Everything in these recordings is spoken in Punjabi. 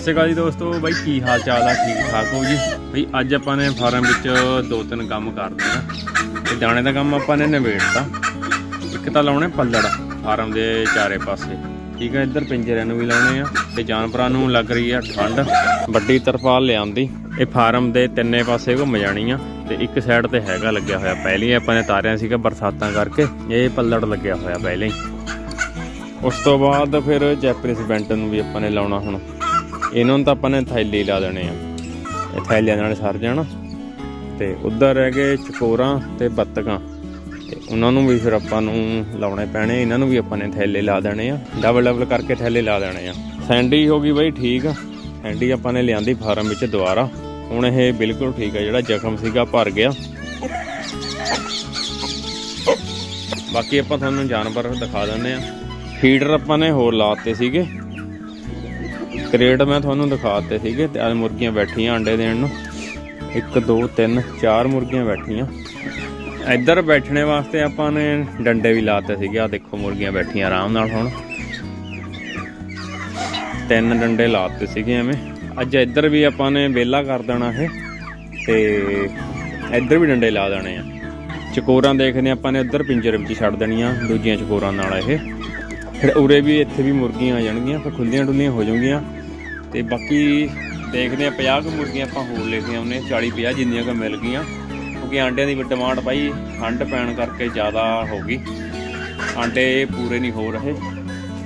ਸਤਿ ਸ਼੍ਰੀ ਅਕਾਲ ਜੀ ਦੋਸਤੋ। ਬਾਈ, ਕੀ ਹਾਲ ਚਾਲ ਆ? ਠੀਕ, ਠਾਕ ਹੋ ਜੀ? ਬਈ, ਅੱਜ ਆਪਾਂ ਨੇ ਫਾਰਮ ਵਿੱਚ ਦੋ ਤਿੰਨ ਕੰਮ ਕਰਦੇ ਆ। ਤੇ ਦਾਣੇ ਦਾ ਕੰਮ ਆਪਾਂ ਨੇ ਨਿਬੇੜਤਾ। ਇੱਕ ਤਾਂ ਲਾਉਣੇ ਪੱਲੜ, ਫਾਰਮ ਦੇ ਚਾਰੇ ਪਾਸੇ। ਠੀਕ ਹੈ ਇੱਧਰ ਪਿੰਜਰਿਆਂ ਨੂੰ ਵੀ ਲਾਉਣੇ ਆ। ਤੇ ਜਾਨਵਰਾਂ ਨੂੰ ਲੱਗ ਰਹੀ ਆ ਠੰਡ। ਵੱਡੀ ਤਰਪਾਲ ਲਿਆਂਦੀ। ਇਹ ਫਾਰਮ ਦੇ ਤਿੰਨੇ ਪਾਸੇ ਘੁੰਮ ਜਾਣੀ ਆ। ਤੇ ਇੱਕ ਸਾਈਡ ਤੇ ਹੈਗਾ ਲੱਗਿਆ ਹੋਇਆ। ਪਹਿਲੇ ਆਪਾਂ ਨੇ ਤਾਰਿਆ ਸੀਗਾ ਬਰਸਾਤਾਂ ਕਰਕੇ, ਇਹ ਪੱਲੜ ਲੱਗਿਆ ਹੋਇਆ ਪਹਿਲਾਂ ਹੀ। ਉਸ ਤੋਂ ਬਾਅਦ ਫਿਰ ਜੈਪਨੀਜ਼ ਬੈਂਟਨ ਨੂੰ ਵੀ ਆਪਾਂ ਨੇ ਲਾਉਣਾ ਹੁਣ। ਇਹਨਾਂ ਨੂੰ ਤਾਂ ਆਪਾਂ ਨੇ ਥੈਲੇ ਲਾ ਦੇਣੇ ਆ। ਇਹ ਥੈਲੀਆਂ ਨਾਲ ਸਰ ਜਾਣਾ। ਤੇ ਉਧਰ ਰਹਿ ਗਏ ਚਕੋਰਾਂ ਤੇ ਬੱਤਕਾਂ। ਤੇ ਉਹਨਾਂ ਨੂੰ ਵੀ ਫਿਰ ਆਪਾਂ ਨੂੰ ਲਾਉਣੇ ਪੈਣੇ, ਇਹਨਾਂ ਨੂੰ ਵੀ ਆਪਾਂ ਨੇ ਥੈਲੇ ਲਾ ਦੇਣੇ ਆ। ਡਬਲ ਡਬਲ ਕਰਕੇ ਥੈਲੇ ਲਾ ਦੇਣੇ ਆ। ਸੈਂਡੀ ਹੋ ਗਈ ਬਾਈ ਠੀਕ। ਆ ਸੈਂਡੀ ਆਪਾਂ ਨੇ ਲਿਆਂਦੀ ਫਾਰਮ ਵਿੱਚ ਦੁਬਾਰਾ। ਹੁਣ ਇਹ ਬਿਲਕੁਲ ਠੀਕ ਆ, ਜਿਹੜਾ ਜ਼ਖਮ ਸੀਗਾ ਭਰ ਗਿਆ। ਬਾਕੀ ਆਪਾਂ ਤੁਹਾਨੂੰ ਜਾਨਵਰ ਦਿਖਾ ਦਿੰਦੇ ਆ। ਫੀਡਰ ਆਪਾਂ ਨੇ ਹੋਰ ਲਾਤੇ ਸੀਗੇ। ਕਰੇਟ ਮੈਂ ਤੁਹਾਨੂੰ ਦਿਖਾਤੇ ਸੀਗੇ ਤੇ ਆ ਮੁਰਗੀਆਂ ਬੈਠੀਆਂ ਅੰਡੇ ਦੇਣ ਨੂੰ। 1 2 3 4 ਮੁਰਗੀਆਂ ਬੈਠੀਆਂ। ਇੱਧਰ ਬੈਠਣੇ ਵਾਸਤੇ ਆਪਾਂ ਨੇ ਡੰਡੇ ਵੀ ਲਾਤੇ ਸੀਗੇ। ਆ ਦੇਖੋ ਮੁਰਗੀਆਂ ਬੈਠੀਆਂ ਆਰਾਮ ਨਾਲ ਹੁਣ। ਤਿੰਨ ਡੰਡੇ ਲਾਤੇ ਸੀਗੇ ਐਵੇਂ। ਅੱਜ ਇੱਧਰ ਵੀ ਆਪਾਂ ਨੇ ਵਿਹਲਾ ਕਰ ਦੇਣਾ ਇਹ ਤੇ ਇੱਧਰ ਵੀ ਡੰਡੇ ਲਾ ਦੇਣੇ ਆ। ਚਕੋਰਾਂ ਦੇਖਦੇ ਆਪਾਂ ਨੇ ਉੱਧਰ ਪਿੰਜਰੇ ਵਿੱਚ ਛੱਡ ਦੇਣੀਆਂ, ਦੂਜੀਆਂ ਚਕੋਰਾਂ ਨਾਲ ਇਹ। ਫਿਰ ਉਰੇ ਵੀ ਇੱਥੇ ਵੀ ਮੁਰਗੀਆਂ ਆ ਜਾਣਗੀਆਂ, ਫਿਰ ਖੁੱਲੀਆਂ ਡੁੱਲੀਆਂ ਹੋ ਜਾਣਗੀਆਂ ਤੇ ਬਾਕੀ ਦੇਖਦੇ ਆ 50 ਕੁ ਮੁਰਗੀਆਂ ਆਪਾਂ ਹੋਰ ਲੈ ਕੇ ਆਉਨੇ 40 50 ਜਿੰਨੀਆਂ ਕੁ ਮਿਲ ਗਈਆਂ। ਕਿਉਂਕਿ ਆਂਡਿਆਂ ਦੀ ਡਿਮਾਂਡ ਭਾਈ ਠੰਡ ਪੈਣ ਕਰਕੇ ਜ਼ਿਆਦਾ ਹੋ ਗਈ। ਆਂਡੇ ਪੂਰੇ ਨਹੀਂ ਹੋ ਰਹੇ।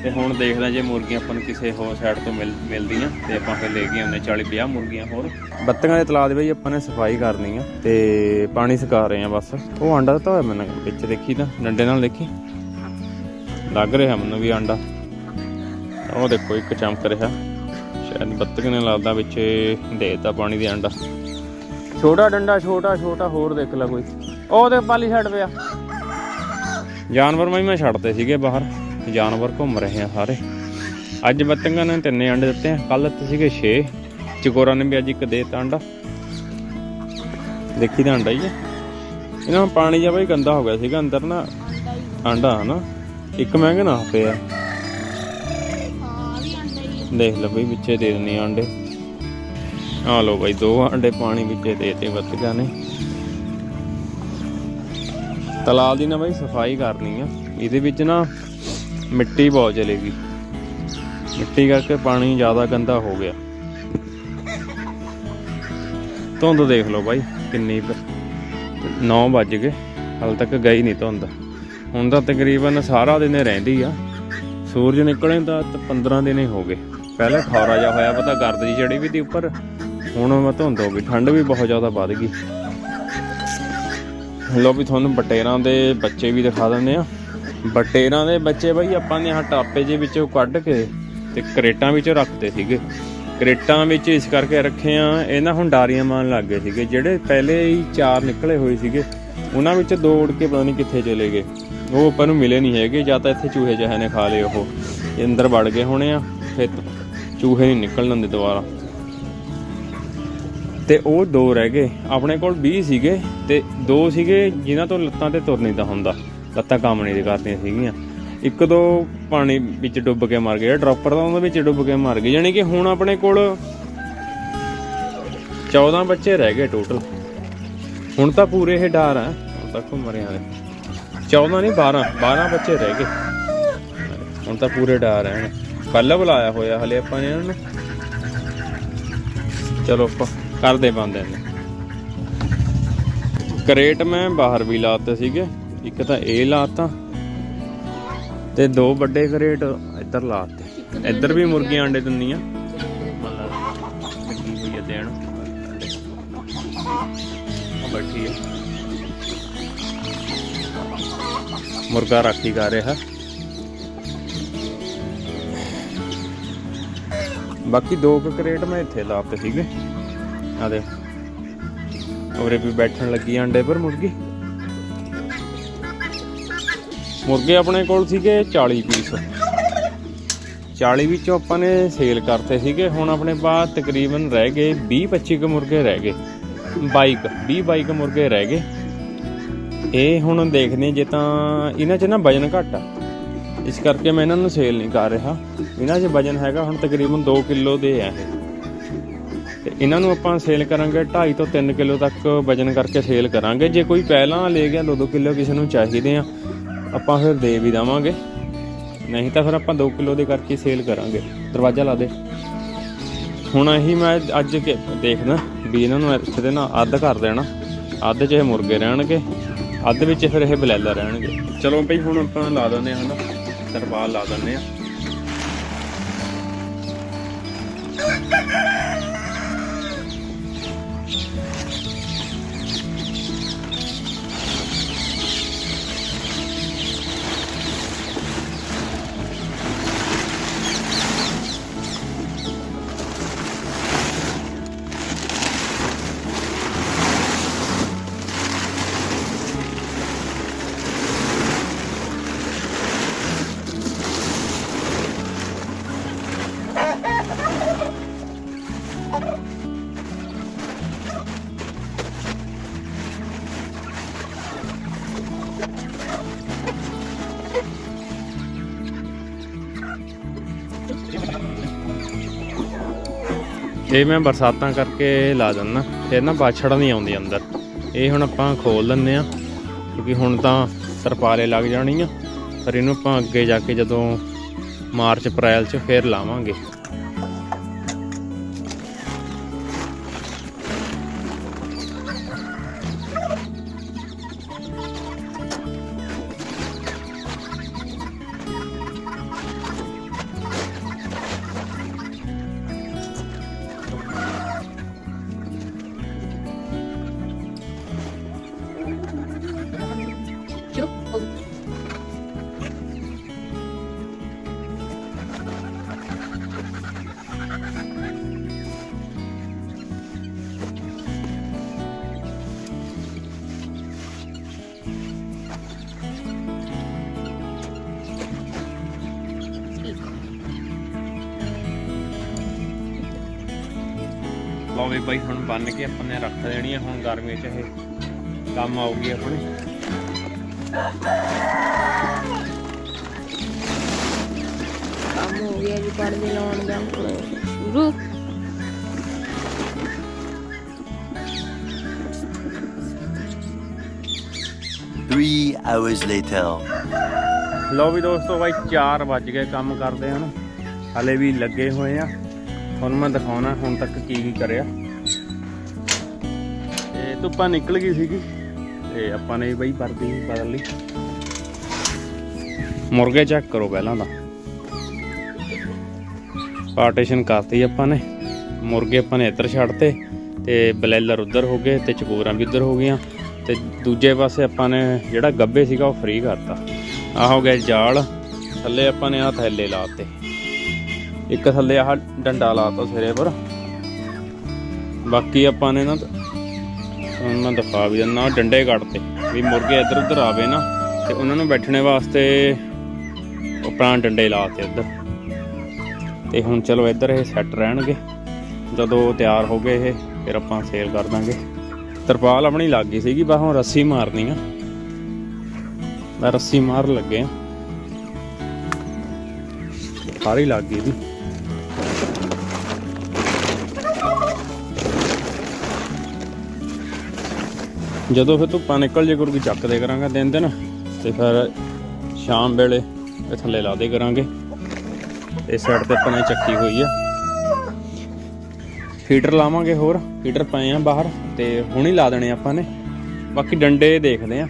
ਤੇ ਹੁਣ ਦੇਖਦੇ ਹਾਂ ਜੇ ਮੁਰਗੀਆਂ ਆਪਾਂ ਨੂੰ ਕਿਸੇ ਹੋਰ ਸਾਈਡ ਤੋਂ ਮਿਲ, ਮਿਲਦੀਆਂ, ਤੇ ਆਪਾਂ ਫਿਰ ਲੈ ਕੇ ਆਉਨੇ 40 50 ਮੁਰਗੀਆਂ ਹੋਰ। ਬੱਤੀਆਂ ਦੇ ਤਲਾਅ ਦੇ ਵਿੱਚ ਆਪਾਂ ਨੇ ਸਫ਼ਾਈ ਕਰਨੀ ਆ ਤੇ ਪਾਣੀ ਸੁਕਾ ਰਹੇ ਆ ਬਸ। ਉਹ ਆਂਡਾ ਤਾਂ ਹੋਇਆ ਮੈਨੂੰ ਵਿੱਚ ਦੇਖੀ ਤਾਂ, ਡੰਡੇ ਨਾਲ ਦੇਖੀ। ਲੱਗ ਰਿਹਾ ਮੈਨੂੰ ਵੀ ਆਂਡਾ। ਉਹ ਦੇਖੋ ਇੱਕ ਚਮਕ ਰਿਹਾ। ਸ਼ਾਇਦ ਬੱਤਕ ਨੇ ਲੱਗਦਾ ਵਿੱਚ ਦੇਤਾ ਪਾਣੀ ਦੇ ਆਂਡਾ ਛੋਟਾ ਡੰਡਾ ਛੋਟਾ ਛੋਟਾ ਹੋਰ ਦੇਖ ਲੈ ਕੋਈ। ਉਹ ਤੇ ਪਾਲੀ ਛੱਡ ਪਿਆ। ਜਾਨਵਰ ਮੈਂ ਮੈਂ ਛੱਡਦੇ ਸੀਗੇ ਬਾਹਰ। ਜਾਨਵਰ ਘੁੰਮ ਰਹੇ ਆ ਸਾਰੇ। ਅੱਜ ਬੱਤੰਗਾਂ ਨੇ ਤਿੰਨੇ ਅੰਡੇ ਦਿੱਤੇ ਆ। ਕੱਲ ਤੇ ਸੀਗੇ 6 ਚਕੋਰਾ ਨੇ ਵੀ ਅੱਜ ਇੱਕ ਦੇਤਾ ਅੰਡਾ। ਦੇਖੀ ਤਾਂ ਅੰਡਾ ਹੀ ਆ। ਇਹਨਾਂ ਪਾਣੀ ਜਿਹਾ ਬਈ ਗੰਦਾ ਹੋ ਗਿਆ ਸੀਗਾ। ਅੰਦਰ ਨਾ ਆਂਡਾ ਹਨਾ। ਇੱਕ ਮਹਿੰਗਾ ਨਾ ਪਿਆ। ਦੇਖ ਲਓ ਬਈ ਵਿੱਚੇ ਦੇ ਦਿੰਨੇ ਆ ਅੰਡੇ ਆ ਲਓ ਬਈ ਦੋ ਆਂਡੇ ਪਾਣੀ ਵਿੱਚੇ ਦੇਤੇ ਬੱਤਕਾਂ ਨੇ। ਤਲਾਬ ਦੀ ਨਾ ਬਈ ਸਫ਼ਾਈ ਕਰਨੀ ਆ। ਇਹਦੇ ਵਿੱਚ ਨਾ ਮਿੱਟੀ ਬਹੁਤ ਚਲੇਗੀ। ਮਿੱਟੀ ਕਰਕੇ ਪਾਣੀ ਜ਼ਿਆਦਾ ਗੰਦਾ ਹੋ ਗਿਆ। ਧੁੰਦ ਦੇਖ ਲਓ ਬਾਈ, ਕਿੰਨੀ 9 ਵੱਜ ਗਏ। ਹਾਲ ਤੱਕ ਗਈ ਨਹੀਂ ਧੁੰਦ। ਹੁਣ ਤਾਂ ਤਕਰੀਬਨ ਸਾਰਾ ਦਿਨ ਰਹਿੰਦੀ ਆ। ਸੂਰਜ ਨਿਕਲੇ ਤਾਂ ਤਾਂ 15 ਦਿਨ ਹੀ ਹੋ ਗਏ। ਪਹਿਲਾਂ ਖੌਰਾ ਜਿਹਾ ਹੋਇਆ ਪਤਾ ਗਰਦ ਜੀ ਚੜੀ ਵੀ ਤੀ ਉੱਪਰ। ਹੁਣ ਮੈਂ ਧੁੰਦ ਹੋ ਗਈ, ਠੰਡ ਵੀ ਬਹੁਤ ਜ਼ਿਆਦਾ ਵੱਧ ਗਈ। ਲੋ ਵੀ ਤੁਹਾਨੂੰ ਬਟੇਰਾਂ ਦੇ ਬੱਚੇ ਵੀ ਦਿਖਾ ਦਿੰਦੇ ਆ। ਬਟੇਰਾਂ ਦੇ ਬੱਚੇ ਬਈ ਆਪਾਂ ਨੇ ਆਹ ਟਾਪੇ ਜੇ ਵਿੱਚੋਂ ਕੱਢ ਕੇ ਤੇ ਕਰੇਟਾਂ ਵਿੱਚ ਰੱਖਦੇ ਸੀਗੇ। ਕਰੇਟਾਂ ਵਿੱਚ ਇਸ ਕਰਕੇ ਰੱਖੇ ਆ ਇਹ ਨਾ ਹੁਣ ਡਾਰੀਆਂ ਮਾਰਨ ਲੱਗ ਗਏ ਸੀਗੇ। ਜਿਹੜੇ ਪਹਿਲੇ ਹੀ ਚਾਰ ਨਿਕਲੇ ਹੋਏ ਸੀਗੇ, ਉਹਨਾਂ ਵਿੱਚ ਦੋ ਉੜ ਕੇ ਪਤਾ ਨਹੀਂ ਕਿੱਥੇ ਚਲੇ ਗਏ। ਉਹ ਆਪਾਂ ਨੂੰ ਮਿਲੇ ਨਹੀਂ ਹੈਗੇ, ਜਾਂ ਤਾਂ ਇੱਥੇ ਚੂਹੇ ਜਿਹੇ ਨੇ ਖਾ ਲਏ ਉਹ। ਅੰਦਰ ਵੜ ਗਏ ਹੋਣੇ ਆ, ਫਿਰ ਚੂਹੇ ਨਹੀਂ ਨਿਕਲਣ ਦੇ ਦੁਬਾਰਾ। ਤੇ ਉਹ ਦੋ ਰਹਿ ਗਏ। ਆਪਣੇ ਕੋਲ 20 ਸੀਗੇ ਤੇ ਦੋ ਸੀਗੇ ਜਿਨ੍ਹਾਂ ਤੋਂ ਲੱਤਾਂ ਤੇ ਤੁਰ ਨਹੀਂ ਤਾਂ ਹੁੰਦਾ। ਲੱਤਾਂ ਕੰਮ ਨਹੀਂ ਕਰਦੀਆਂ ਸੀਗੀਆਂ। ਇੱਕ ਦੋ ਪਾਣੀ ਵਿੱਚ ਡੁੱਬ ਕੇ ਮਰ ਗਏ। ਡ੍ਰੌਪਰ ਦਾ ਉਹਦੇ ਵਿੱਚ ਡੁੱਬ ਕੇ ਮਰ ਗਏ। ਯਾਨੀ ਕਿ ਹੁਣ ਆਪਣੇ ਕੋਲ 14 ਬੱਚੇ ਰਹਿ ਗਏ ਟੋਟਲ ਹੁਣ ਤਾਂ ਪੂਰੇ ਇਹ ਡਾਰ ਆ। ਹੁਣ ਤਾਂ ਘੁੰਮ ਰਹੇ ਆ 14 ਨਹੀਂ 12 12 ਬੱਚੇ ਰਹਿ ਗਏ। ਹੁਣ ਤਾਂ ਪੂਰੇ ਡਾਰ ਆ ਕੱਲ ਬੁਲਾਇਆ ਹੋਇਆ, ਹਲੇ ਆਪਾਂ ਨੇ ਇਹਨਾਂ ਨੂੰ। ਚਲੋ ਆਪਾਂ ਕਰਦੇ ਬੰਦੇ ਨੇ ਕਰੇਟ ਮੈਂ ਬਾਹਰ ਵੀ ਲਾਤੇ ਸੀਗੇ, ਇੱਕ ਤਾਂ ਇਹ ਲਾਤਾ ਤੇ ਦੋ ਵੱਡੇ ਕਰੇਟ ਇੱਧਰ ਲਾਤੇ। ਇੱਧਰ ਵੀ ਮੁਰਗੀਆਂ ਅੰਡੇ ਦਿੰਦੀਆਂ। ਲੱਗੀ ਹੋਈ ਹੈ ਦੇਣ। ਬੈਠੀ ਹੈ ਮੁਰਗਾ ਰਾਖੀ ਕਰ ਰਿਹਾ। ਬਾਕੀ ਦੋ ਕੁ ਕਰੇਟ ਮੈਂ ਇੱਥੇ ਲਾਤੇ ਸੀਗੇ। ਆ ਦੇ ਉਰੇ ਵੀ ਬੈਠਣ ਲੱਗੀ ਅੰਡੇ ਪਰ ਮੁਰਗੀ। ਮੁਰਗੇ ਆਪਣੇ ਕੋਲ ਸੀਗੇ 40 ਪੀਸ। 40 ਵਿੱਚੋਂ ਆਪਾਂ ਨੇ ਸੇਲ ਕਰਤੇ ਸੀਗੇ। ਹੁਣ ਆਪਣੇ ਪਾਸ ਤਕਰੀਬਨ ਰਹਿ ਗਏ 20 25 ਕ ਮੁਰਗੇ ਰਹਿ ਗਏ। ਬਾਈਕ 20 ਬਾਈਕ ਮੁਰਗੇ ਰਹਿ ਗਏ। ਇਹ ਹੁਣ ਦੇਖਦੇ ਜੇ ਤਾਂ ਇਹਨਾਂ 'ਚ ਨਾ ਵਜਨ ਘੱਟ ਆ। ਇਸ ਕਰਕੇ ਮੈਂ ਇਹਨਾਂ ਨੂੰ ਸੇਲ ਨਹੀਂ ਕਰ ਰਿਹਾ। ਇਹਨਾਂ 'ਚ ਵਜਨ ਹੈਗਾ ਹੁਣ ਤਕਰੀਬਨ 2 ਕਿਲੋ ਦੇ ਆ। ਇਹ ਤੇ ਇਹਨਾਂ ਨੂੰ ਆਪਾਂ ਸੇਲ ਕਰਾਂਗੇ 2.5 ਤੋਂ 3 ਕਿਲੋ ਤੱਕ ਵਜਨ ਕਰਕੇ ਸੇਲ ਕਰਾਂਗੇ। ਜੇ ਕੋਈ ਪਹਿਲਾਂ ਲੈ ਗਿਆ 2-2 ਕਿਲੋ ਕਿਸੇ ਨੂੰ ਚਾਹੀਦੇ ਆ, ਆਪਾਂ ਫਿਰ ਦੇ ਵੀ ਦੇਵਾਂਗੇ। ਨਹੀਂ ਤਾਂ ਫਿਰ ਆਪਾਂ 2 ਕਿਲੋ ਦੇ ਕਰਕੇ ਸੇਲ ਕਰਾਂਗੇ। ਦਰਵਾਜ਼ਾ ਲਾ ਦੇ। ਹੁਣ ਇਹੀ ਮੈਂ ਅੱਜ ਕੇ ਦੇਖਦਾ ਵੀ ਇਹਨਾਂ ਨੂੰ ਇੱਥੇ ਦੇ ਨਾ ਅੱਧ ਕਰ ਦੇਣਾ। ਅੱਧ 'ਚ ਇਹ ਮੁਰਗੇ ਰਹਿਣਗੇ, ਅੱਧ ਵਿੱਚ ਫਿਰ ਇਹ ਬਲੈਲਾ ਰਹਿਣਗੇ। ਚਲੋ ਭਈ ਹੁਣ ਆਪਾਂ ਲਾ ਦਿੰਦੇ ਹਾਂ ਹਨਾ। ਤਰਪਾਲ ਲਾ ਦਿੰਦੇ ਆ। ਇਹ ਮੈਂ ਬਰਸਾਤਾਂ ਕਰਕੇ ਲਾ ਦਿੰਦਾ। ਫਿਰ ਨਾ ਬਾਛੜ ਨਹੀਂ ਆਉਂਦੀ ਅੰਦਰ। ਇਹ ਹੁਣ ਆਪਾਂ ਖੋਲ ਦਿੰਨੇ ਆ ਕਿਉਂਕਿ ਹੁਣ ਤਾਂ ਤਰਪਾਲੇ ਲੱਗ ਜਾਣੀ ਆ ਪਰ ਇਹਨੂੰ ਆਪਾਂ ਅੱਗੇ ਜਾ ਕੇ ਜਦੋਂ ਮਾਰਚ ਅਪ੍ਰੈਲ ਚ ਫੇਰ ਲਾਵਾਂਗੇ। ਲਓ ਵੀ ਬਾਈ ਹੁਣ ਬੰਨ ਕੇ ਆਪਾਂ ਨੇ ਰੱਖ ਦੇਣੀ ਆ ਹੁਣ ਗਰਮੀ ਚ ਇਹ ਕੰਮ ਆਊਗੀ ਆਪਣੇ। ਕੰਮ ਹੋ ਗਿਆ ਜੀ ਪੜਦੇ ਲਾਉਣ ਦਾ। ਹੁਣ ਸ਼ੁਰੂ। Three hours later. ਲਓ ਵੀ ਦੋਸਤੋ ਬਾਈ 4 ਵੱਜ ਗਏ ਕੰਮ ਕਰਦੇ ਹਨ ਹਲੇ ਵੀ ਲੱਗੇ ਹੋਏ ਆ। ਤੁਹਾਨੂੰ ਮੈਂ ਦਿਖਾਉਣਾ ਹੁਣ ਤੱਕ ਕੀ ਕੀ ਕਰਿਆ। ਤੇ ਧੁੱਪਾਂ ਨਿਕਲ ਗਈ ਸੀਗੀ। ਤੇ ਆਪਾਂ ਨੇ ਬਈ ਬਾਈ ਵਰਦੀ ਬਦਲ ਲਈ। ਮੁਰਗੇ ਚੈੱਕ ਕਰੋ ਪਹਿਲਾਂ ਤਾਂ। ਪਾਰਟੀਸ਼ਨ ਕਰਤੀ ਆਪਾਂ ਨੇ। ਮੁਰਗੇ ਆਪਾਂ ਨੇ ਇੱਧਰ ਛੱਡਤੇ ਤੇ ਬਲੈਲਰ ਉੱਧਰ ਹੋ ਗਏ ਤੇ ਚਕੋਰਾਂ ਵੀ ਉੱਧਰ ਹੋ ਗਈਆਂ। ਤੇ ਦੂਜੇ ਪਾਸੇ ਆਪਾਂ ਨੇ ਜਿਹੜਾ ਗੱਬੇ ਸੀਗਾ ਉਹ ਫ੍ਰੀ ਕਰਤਾ। ਆਹ ਹੋ ਗਿਆ ਜਾਲ। ਥੱਲੇ ਆਪਾਂ ਨੇ ਆ ਥੈਲੇ ਲਾਤੇ। ਇੱਕ ਥੱਲੇ ਆਹ ਡੰਡਾ ਲਾਤਾ ਸਿਰੇ ਪਰ। ਬਾਕੀ ਆਪਾਂ ਨੇ ਨਾ, ਹੁਣ ਮੈਂ ਦਿਖਾ ਵੀ ਦਿੰਦਾ, ਡੰਡੇ ਕੱਢਤੇ, ਵੀ ਮੁਰਗੇ ਇੱਧਰ ਉੱਧਰ ਆਵੇ ਨਾ, ਤੇ ਉਹਨਾਂ ਨੂੰ ਬੈਠਣੇ ਵਾਸਤੇ ਆਪਣਾ ਡੰਡੇ ਲਾਤੇ ਉੱਧਰ ਤੇ ਹੁਣ ਚਲੋ ਇੱਧਰ ਇਹ ਸੈੱਟ ਰਹਿਣਗੇ। ਜਦੋਂ ਤਿਆਰ ਹੋ ਗਏ ਇਹ, ਫਿਰ ਆਪਾਂ ਸੇਲ ਕਰ ਦਾਂਗੇ। ਤਰਪਾਲ ਆਪਣੀ ਲੱਗ ਗਈ ਸੀਗੀ ਬਸ ਹੁਣ ਰੱਸੀ ਮਾਰਨੀ ਆ। ਮੈਂ ਰੱਸੀ ਮਾਰ ਲੱਗੇ ਆ। ਸਾਰੀ ਲੱਗ ਗਈ ਦੀ ਜਦੋਂ ਫਿਰ ਧੁੱਪਾਂ ਨਿਕਲ ਜੇ ਗੁਰਗੀ ਚੱਕਦੇ ਕਰਾਂਗਾ ਦਿਨ ਦਿਨ, ਤੇ ਫਿਰ ਸ਼ਾਮ ਵੇਲੇ ਇਹ ਥੱਲੇ ਲਾ ਦੇ ਕਰਾਂਗੇ। ਇਸ ਸਾਈਡ ਤੇ ਆਪਾਂ ਨੇ ਚੱਕੀ ਹੋਈ ਆ। ਫੀਡਰ ਲਾਵਾਂਗੇ ਹੋਰ, ਫੀਡਰ ਪਏ ਆ ਬਾਹਰ, ਤੇ ਹੁਣੀ ਲਾ ਦੇਣੇ ਆਪਾਂ ਨੇ। ਬਾਕੀ ਡੰਡੇ ਦੇਖਦੇ ਆ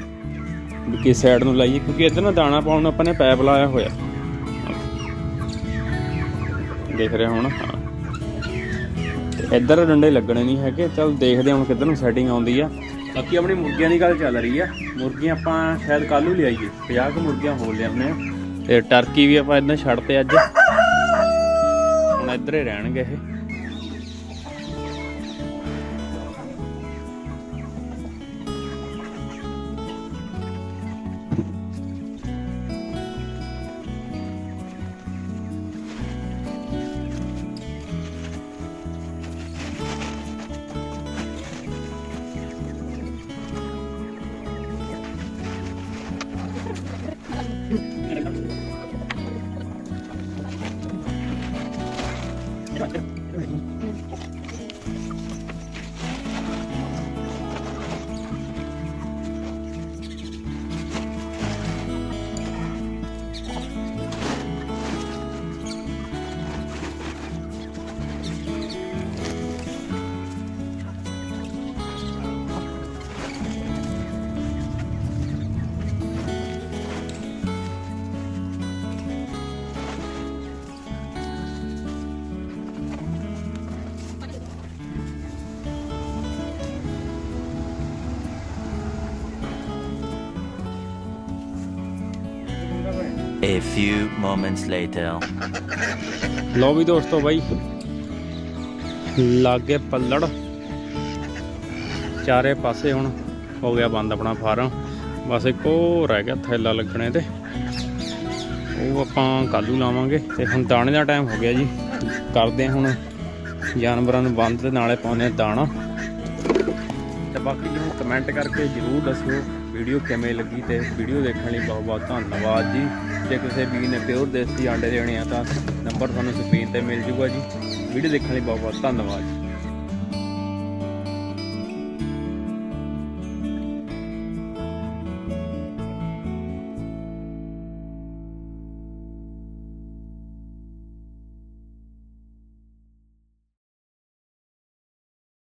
ਕਿਸ ਸਾਈਡ ਨੂੰ ਲਾਈਏ, ਕਿਉਂਕਿ ਇੱਧਰ ਨਾ ਦਾਣਾ ਪਾਉਣ ਨੂੰ ਆਪਾਂ ਨੇ ਪੈਪ ਲਾਇਆ ਹੋਇਆ। ਦੇਖ ਰਹੇ ਹੁਣ? ਇੱਧਰ ਡੰਡੇ ਲੱਗਣੇ ਨਹੀਂ ਹੈਗੇ, ਚਲ ਦੇਖਦੇ ਹਾਂ ਹੁਣ ਕਿੱਧਰ ਨੂੰ ਸੈਟਿੰਗ ਆਉਂਦੀ ਆ। ਬਾਕੀ ਆਪਣੀ ਮੁਰਗੀਆਂ ਦੀ ਗੱਲ ਚੱਲ ਰਹੀ ਆ। ਮੁਰਗੀਆਂ ਆਪਾਂ ਸ਼ਾਇਦ ਕੱਲ੍ਹ ਨੂੰ ਲਿਆਈਏ। 50 ਕੁ ਮੁਰਗੀਆਂ ਹੋ ਲਿਆਉਂਦੇ ਆ। ਤੇ ਟਰਕੀ ਵੀ ਆਪਾਂ ਇਦਾਂ ਛੱਡਤੇ ਅੱਜ। ਹੁਣ ਇੱਧਰ ਹੀ ਰਹਿਣਗੇ ਇਹ। A few moments later. ਲੋ ਵੀ ਦੋਸਤੋ ਬਾਈ। ਲਾਗੇ ਪੱਲੜ। ਚਾਰੇ ਪਾਸੇ ਹੁਣ ਹੋ ਗਿਆ ਬੰਦ ਆਪਣਾ ਫਾਰਮ। ਬਸ ਇੱਕ ਉਹ ਰਹਿ ਗਿਆ ਥੈਲਾ ਲੱਗਣੇ ਤੇ। ਉਹ ਆਪਾਂ ਕੱਲੂ ਲਾਵਾਂਗੇ ਤੇ ਹੁਣ ਦਾਣੇ ਦਾ ਟਾਈਮ ਹੋ ਗਿਆ ਜੀ। ਕਰਦੇ ਹਾਂ ਹੁਣ ਜਾਨਵਰਾਂ ਨੂੰ ਬੰਦ ਤੇ ਨਾਲੇ ਪਾਉਂਦੇ ਹਾਂ ਦਾਣਾ। ਤੇ ਬਾਕੀ ਜੀ ਕਮੈਂਟ ਕਰਕੇ ਜਰੂਰ ਦੱਸਿਓ। ਵੀਡੀਓ ਕਿਵੇਂ ਲੱਗੀ ਤੇ ਵੀਡੀਓ ਦੇਖਣ ਲਈ ਬਹੁਤ ਬਹੁਤ ਧੰਨਵਾਦ ਜੀ। ਜੇ ਕਿਸੇ ਵੀਰ ਨੇ ਪਿਓਰ ਦੇਸੀ ਆਂਡੇ ਦੇਣੇ ਆ ਤਾਂ ਨੰਬਰ ਤੁਹਾਨੂੰ ਸਕਰੀਨ ਤੇ ਮਿਲ ਜੂਗਾ ਜੀ। ਵੀਡੀਓ ਦੇਖਣ ਲਈ ਬਹੁਤ ਬਹੁਤ ਧੰਨਵਾਦ। ਜੀ